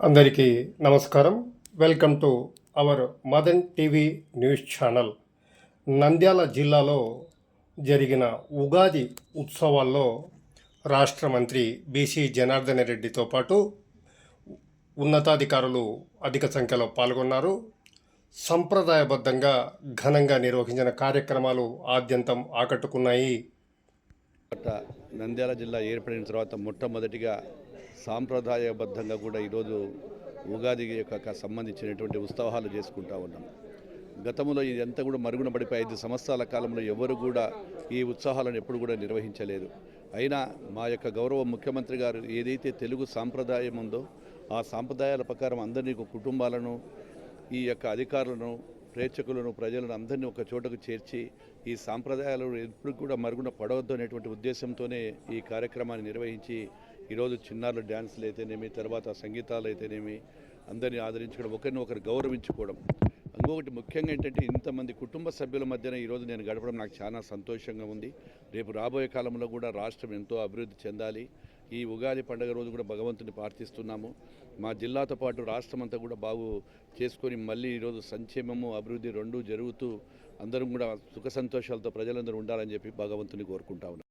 అందరికీ నమస్కారం. Welcome to our Madan TV news channel. Nandyal జిల్లాలో జరిగిన ఉగాది ఉత్సవాల్లో రాష్ట్ర మంత్రి బీసీ జనార్దన రెడ్డితో పాటు ఉన్నతాధికారులు అధిక సంఖ్యలో పాల్గొన్నారు. సంప్రదాయబద్ధంగా ఘనంగా నిర్వహించిన కార్యక్రమాలు ఆద్యంతం ఆకట్టుకున్నాయి. నంద్యాల జిల్లా ఏర్పడిన తర్వాత మొట్టమొదటిగా సాంప్రదాయబద్ధంగా కూడా ఈరోజు ఉగాది యొక్క సంబంధించినటువంటి ఉత్సవాలు చేసుకుంటా ఉన్నాం. గతంలో ఇదంతా కూడా మరుగున పడిపోయి ఐదు సంవత్సరాల కాలంలో ఎవరు కూడా ఈ ఉత్సవాలను ఎప్పుడు కూడా నిర్వహించలేదు. అయినా మా యొక్క గౌరవ ముఖ్యమంత్రి గారు ఏదైతే తెలుగు సాంప్రదాయం ఉందో ఆ సాంప్రదాయాల ప్రకారం అందరినీ ఒక కుటుంబాలను ఈ యొక్క అధికారులను ప్రేక్షకులను ప్రజలను అందరినీ ఒక చోటకు చేర్చి ఈ సాంప్రదాయాలు ఎప్పుడు కూడా మరుగున పడవద్దు అనేటువంటి ఉద్దేశంతోనే ఈ కార్యక్రమాన్ని నిర్వహించి ఈరోజు చిన్నారుల డ్యాన్సులు అయితేనేమి తర్వాత సంగీతాలు అయితేనేమి అందరినీ ఆదరించుకోవడం ఒకరిని ఒకరు గౌరవించుకోవడం. ఇంకొకటి ముఖ్యంగా ఏంటంటే ఇంతమంది కుటుంబ సభ్యుల మధ్యన ఈరోజు నేను గడపడం నాకు చాలా సంతోషంగా ఉంది. రేపు రాబోయే కాలంలో కూడా రాష్ట్రం ఎంతో అభివృద్ధి చెందాలి. ఈ ఉగాది పండుగ రోజు కూడా భగవంతుని ప్రార్థిస్తున్నాము. మా జిల్లాతో పాటు రాష్ట్రం అంతా కూడా బాగు చేసుకొని మళ్ళీ ఈరోజు సంక్షేమము అభివృద్ధి రెండూ జరుగుతూ అందరం కూడా సుఖ సంతోషాలతో ప్రజలందరూ ఉండాలని చెప్పి భగవంతుని కోరుకుంటా